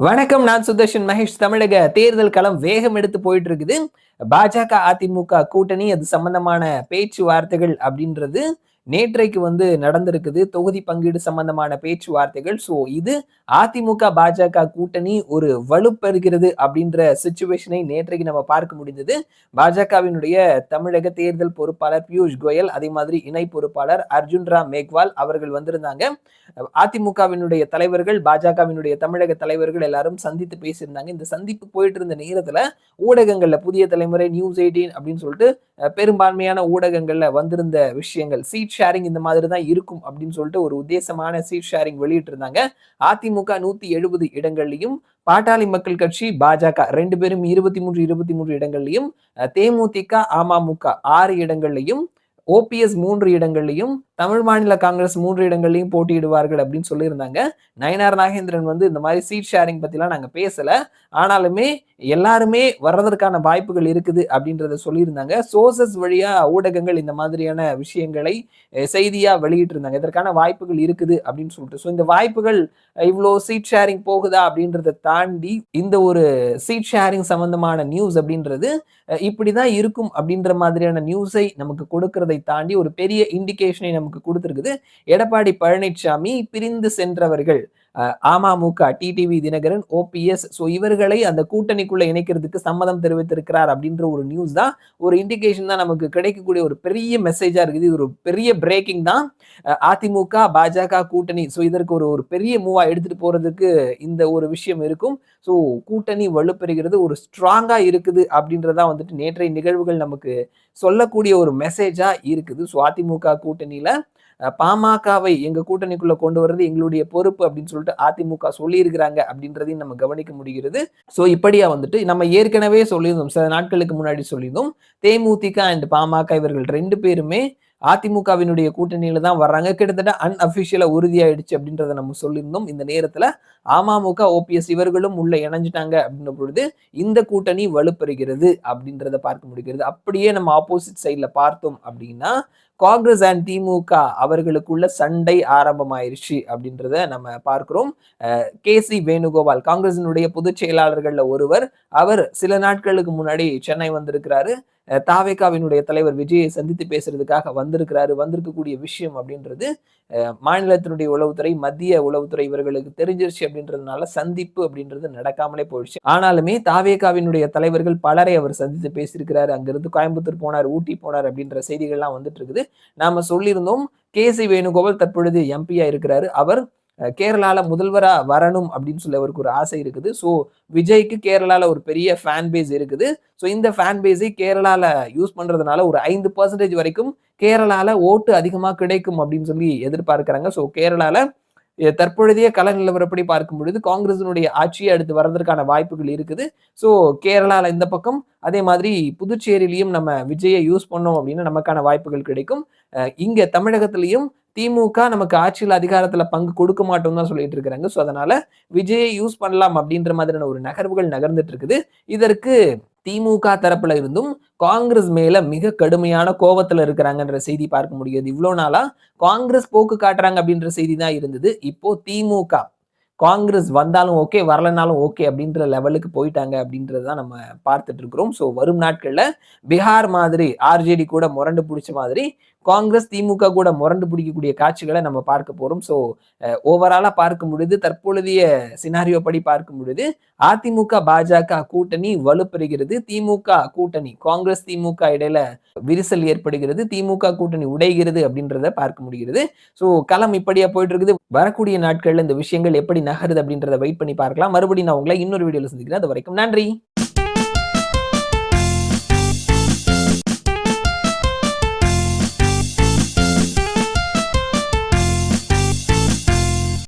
வணக்கம் நான் சுதர்ஷன் மகேஷ். தமிழக தேர்தல் களம் வேகம் எடுத்து போயிட்டு இருக்குது பாஜக அதிமுக கூட்டணி அது சம்பந்தமான பேச்சுவார்த்தைகள் அப்படின்றது நேற்றைக்கு வந்து நடந்திருக்குது. தொகுதி பங்கீடு சம்பந்தமான பேச்சுவார்த்தைகள். ஸோ இது அதிமுக பாஜக கூட்டணி ஒரு வலுப்பெறுகிறது அப்படின்ற சுச்சுவேஷனை நேற்றைக்கு நம்ம பார்க்க முடிந்தது. பாஜகவினுடைய தமிழக தேர்தல் பொறுப்பாளர் பியூஷ் கோயல் அதே மாதிரி இணை பொறுப்பாளர் அர்ஜுன் ராம் மேக்வால் அவர்கள் வந்திருந்தாங்க. அதிமுகவினுடைய தலைவர்கள் பாஜகவினுடைய தமிழக தலைவர்கள் எல்லாரும் சந்தித்து பேசியிருந்தாங்க. இந்த சந்திப்பு போயிட்டு இருந்த நேரத்தில் ஊடகங்கள்ல புதிய தலைமுறை நியூஸ் எயிட்டீன் அப்படின்னு சொல்லிட்டு பெரும்பான்மையான ஊடகங்கள்ல வந்திருந்த விஷயங்கள் சீட் ஷேரிங் இந்த மாதிரி தான் இருக்கும் அப்படின்னு சொல்லிட்டு ஒரு உத்தேசமான சீட் ஷேரிங் வெளியிட்டு இருந்தாங்க அதிமுக நூத்தி எழுபது இடங்கள்லையும் பாட்டாளி மக்கள் கட்சி பாஜக ரெண்டு பேரும் இருபத்தி மூன்று இருபத்தி மூன்று இடங்கள்லையும் தேமுதிக அமமுக ஆறு இடங்கள்லையும் ஓபிஎஸ் மூன்று இடங்கள்லையும் தமிழ் மாநில காங்கிரஸ் மூன்று இடங்கள்லையும் போட்டியிடுவார்கள் அப்படின்னு சொல்லியிருந்தாங்க. நயனார் நாகேந்திரன் வந்து இந்த மாதிரி சீட் ஷேரிங் பற்றிலாம் நாங்கள் பேசலை. ஆனாலுமே எல்லாருமே வர்றதற்கான வாய்ப்புகள் இருக்குது அப்படின்றத சொல்லியிருந்தாங்க. சோர்சஸ் வழியாக ஊடகங்கள் இந்த மாதிரியான விஷயங்களை செய்தியாக வெளியிட்டிருந்தாங்க. இதற்கான வாய்ப்புகள் இருக்குது அப்படின்னு சொல்லிட்டு. ஸோ இந்த வாய்ப்புகள் இவ்வளோ சீட் ஷேரிங் போகுதா அப்படின்றத தாண்டி இந்த ஒரு சீட் ஷேரிங் சம்பந்தமான நியூஸ் அப்படின்றது இப்படி தான் இருக்கும் அப்படின்ற மாதிரியான நியூஸை நமக்கு கொடுக்கறதை தாண்டி ஒரு பெரிய இண்டிகேஷனை நமக்கு கொடுத்துருக்குது. எடப்பாடி பழனிசாமி பிரிந்து சென்றவர்கள். AMMK TTV Dhinakaran OPS so இவர்களை அந்த கூட்டணிக்குள்ள இணைக்கிறதுக்கு சம்மதம் தெரிவித்திருக்கிறார் அப்படின்ற ஒரு நியூஸ் தான். ஒரு இண்டிகேஷன் தான் நமக்கு கிடைக்கக்கூடிய ஒரு பெரிய மெசேஜா இருக்குது. இது ஒரு பெரிய பிரேக்கிங் தான். அதிமுக பாஜக கூட்டணி. ஸோ இதற்கு ஒரு ஒரு பெரிய மூவா எடுத்துட்டு போறதுக்கு இந்த ஒரு விஷயம் இருக்கும். ஸோ கூட்டணி வலுப்பெறுகிறது ஒரு ஸ்ட்ராங்கா இருக்குது அப்படின்றதா வந்துட்டு நேற்றைய நிகழ்வுகள் நமக்கு சொல்லக்கூடிய ஒரு மெசேஜா இருக்குது. ஸோ அதிமுக கூட்டணியில பாமகவை எங்க கூட்டணிக்குள்ள கொண்டு வர்றது எங்களுடைய பொறுப்பு அப்படின்னு சொல்லி சொல்லிட்டு அதிமுக சொல்லியிருக்கிறாங்க அப்படின்றதையும் நம்ம கவனிக்க முடிகிறது. ஸோ இப்படியா வந்துட்டு நம்ம ஏற்கனவே சொல்லியிருந்தோம். சில நாட்களுக்கு முன்னாடி சொல்லியிருந்தோம். தேமுதிக அண்ட் பாமக இவர்கள் ரெண்டு பேருமே அதிமுகவினுடைய கூட்டணியில தான் வர்றாங்க. கிட்டத்தட்ட அன்அபிஷியலா உறுதியாயிடுச்சு அப்படின்றத நம்ம சொல்லியிருந்தோம். இந்த நேரத்துல அமமுக ஓபிஎஸ் இவர்களும் உள்ள இணைஞ்சிட்டாங்க அப்படின்ற பொழுது இந்த கூட்டணி வலுப்பெறுகிறது அப்படின்றத பார்க்க முடிகிறது. அப்படியே நம்ம ஆப்போசிட் சைட்ல பார்த்தோம் அப்படின்னா காங்கிரஸ் அண்ட் திமுக அவர்களுக்குள்ள சண்டை ஆரம்பமாயிருச்சு அப்படின்றத நம்ம பார்க்கிறோம். கே சி வேணுகோபால் காங்கிரசினுடைய பொதுச் செயலாளர்கள்ல ஒருவர் அவர் சில நாட்களுக்கு முன்னாடி சென்னை வந்திருக்கிறாரு. தாவேகாவினுடைய தலைவர் விஜயை சந்தித்து பேசுறதுக்காக வந்திருக்கிறாரு. வந்திருக்கக்கூடிய விஷயம் அப்படின்றது மாநிலத்தினுடைய உளவுத்துறை மத்திய உளவுத்துறை இவர்களுக்கு தெரிஞ்சிருச்சு அப்படின்றதுனால சந்திப்பு அப்படின்றது நடக்காமலே போயிடுச்சு. ஆனாலுமே தாவேகாவினுடைய தலைவர்கள் பலரை அவர் சந்தித்து பேசியிருக்கிறாரு. அங்கிருந்து கோயம்புத்தூர் போனார் ஊட்டி போனார் அப்படின்ற செய்திகள்லாம் வந்துட்டு இருக்குது. நாம சொல்லியிருந்தோம் கே. சி. வேணுகோபால் தற்பொழுது எம்பியா இருக்கிறாரு. அவர் கேரளால முதல்வரா வரணும் அப்படின்னு சொல்லி அவருக்கு ஒரு ஆசை இருக்குது. ஸோ விஜய்க்கு கேரளால ஒரு பெரிய ஃபேன் பேஸ் இருக்குது. ஸோ இந்த ஃபேன் பேஸை கேரளால யூஸ் பண்றதுனால ஒரு ஐந்து பர்சன்டேஜ் வரைக்கும் கேரளால ஓட்டு அதிகமாக கிடைக்கும் அப்படின்னு சொல்லி எதிர்பார்க்கிறாங்க. ஸோ கேரளால தற்பொழுதைய கல நிலவரப்படி பார்க்கும் பொழுது காங்கிரசினுடைய ஆட்சியை அடுத்து வர்றதற்கான வாய்ப்புகள் இருக்குது. ஸோ கேரளால இந்த பக்கம் அதே மாதிரி புதுச்சேரியிலையும் நம்ம விஜயை யூஸ் பண்ணோம் அப்படின்னு நமக்கான வாய்ப்புகள் கிடைக்கும். இங்க தமிழகத்திலையும் திமுக நமக்கு ஆட்சியில் அதிகாரத்துல பங்கு கொடுக்க மாட்டோம் தான் சொல்லிட்டு இருக்கிறாங்க. ஸோ அதனால விஜயை யூஸ் பண்ணலாம் அப்படின்ற மாதிரியான ஒரு நகர்வுகள் நகர்ந்துட்டு இருக்குது. இதற்கு திமுக தரப்புல இருந்தும் காங்கிரஸ் மேல மிக கடுமையான கோபத்துல இருக்கிறாங்கன்ற செய்தி பார்க்க முடியாது. இவ்வளவு நாளா காங்கிரஸ் போக்கு காட்டுறாங்க அப்படின்ற செய்தி தான் இருந்தது. இப்போ திமுக காங்கிரஸ் வந்தாலும் ஓகே வரலனாலும் ஓகே அப்படின்ற லெவலுக்கு போயிட்டாங்க அப்படின்றது தான் நம்ம பார்த்துட்டு இருக்கிறோம். ஸோ வரும் நாட்கள்ல பீகார் மாதிரி ஆர்ஜேடி கூட முரண்டு பிடிச்ச மாதிரி காங்கிரஸ் திமுக கூட முரண்டு பிடிக்கக்கூடிய காட்சிகளை நம்ம பார்க்க போறோம். ஸோ ஓவராலா பார்க்கும் பொழுது தற்பொழுதைய சினாரியோ படி பார்க்கும் பொழுது அதிமுக பாஜக கூட்டணி வலுப்பெறுகிறது. திமுக கூட்டணி காங்கிரஸ் திமுக இடையில விரிசல் ஏற்படுகிறது. திமுக கூட்டணி உடைகிறது அப்படின்றத பார்க்க முடிகிறது. ஸோ களம் இப்படியா போயிட்டு இருக்குது வரக்கூடிய நாட்கள்ல இந்த விஷயங்கள் எப்படி நகருது அப்படின்றத வெயிட் பண்ணி பார்க்கலாம். மறுபடியும் நான் உங்களை இன்னொரு வீடியோல சந்திக்கிறேன். அது வரைக்கும் நன்றி.